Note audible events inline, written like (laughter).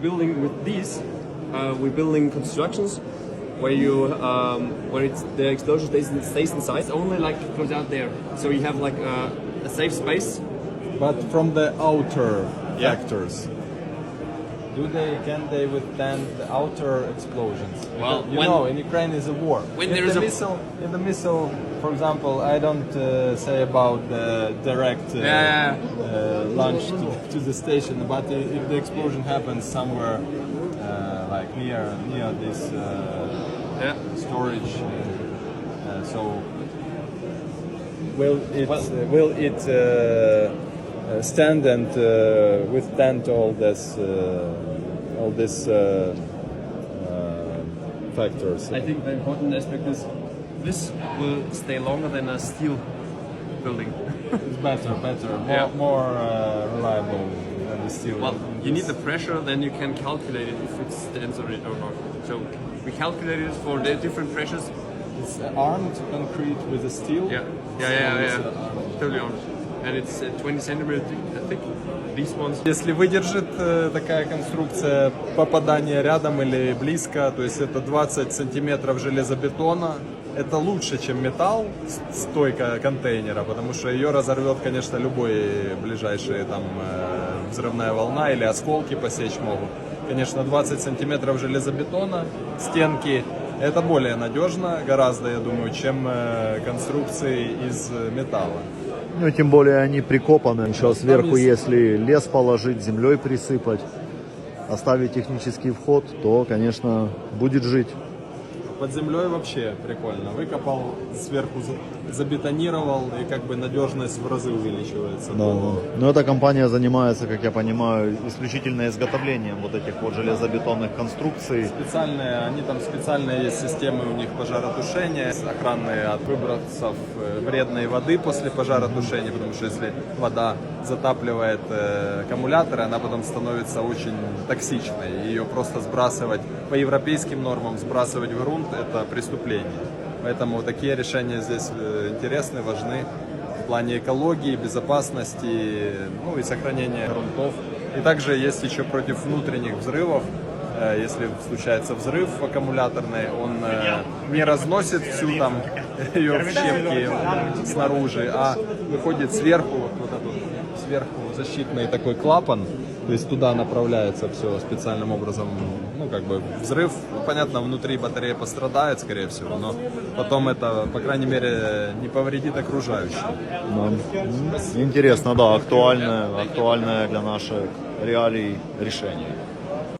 building with these, uh, we're building constructions where you um, where it's the explosion stays, stays inside. Only like goes out there, so you have like uh, a safe space. But from the outer Yeah. factors, do they can they withstand the outer explosions? Well, you when- know, in Ukraine is a war. When in there is the a- missile, in the missile, for example, I don't uh, say about the direct uh, Yeah. uh, launch to, to the station, but if the explosion happens somewhere uh, like near near this uh, Yeah. storage, uh, so Will it Well- uh, will it stand and uh, withstand all this uh, all these uh, uh, factors? I think the important aspect is this will stay longer than a steel building. (laughs) it's better, better, more, Yeah. more uh, reliable than the steel. Well, you need the pressure, then you can calculate it if it stands or it or not. So we calculated it for the different pressures. It's armed concrete with a steel. Yeah, yeah, So yeah, yeah. uh, Totally on. And it's uh, 20 centimeters thick. These ones. Если выдержит э, такая конструкция попадание рядом или близко, то есть это 20 сантиметров железобетона, это лучше, чем металл, стойка контейнера, потому что ее разорвет, конечно, любой ближайший там э, взрывная волна или осколки посечь могут. Конечно, 20 сантиметров железобетона, стенки, это более надежно гораздо, я думаю, чем э, конструкции из металла. Ну, тем более они прикопаны. Еще сверху, если лес положить, землей присыпать, оставить технический вход, то, конечно, будет жить. Под землей вообще прикольно. Выкопал, сверху забетонировал, и как бы надежность в разы увеличивается. Да, да. Но эта компания занимается, как я понимаю, исключительно изготовлением вот этих вот железобетонных конструкций. Специальные, они там специальные есть системы у них пожаротушения, охранные от выбросов э, вредной воды после пожаротушения, потому что если вода затапливает э, аккумуляторы, она потом становится очень токсичной. Ее просто сбрасывать по европейским нормам, сбрасывать в грунт это преступление. Поэтому такие решения здесь э, интересны, важны в плане экологии, безопасности, ну и сохранения грунтов. И также есть еще против внутренних взрывов. Э, Если случается взрыв аккумуляторный, он э, не разносит всю там ее в щепки снаружи, а выходит сверху, вот, этот сверху защитный такой клапан, то есть туда направляется все специальным образом, ну как бы взрыв, ну, понятно, внутри батарея пострадает, скорее всего, но потом это, по крайней мере, не повредит окружающим. Да. Интересно, да, актуальное, актуальное для наших реалий решение.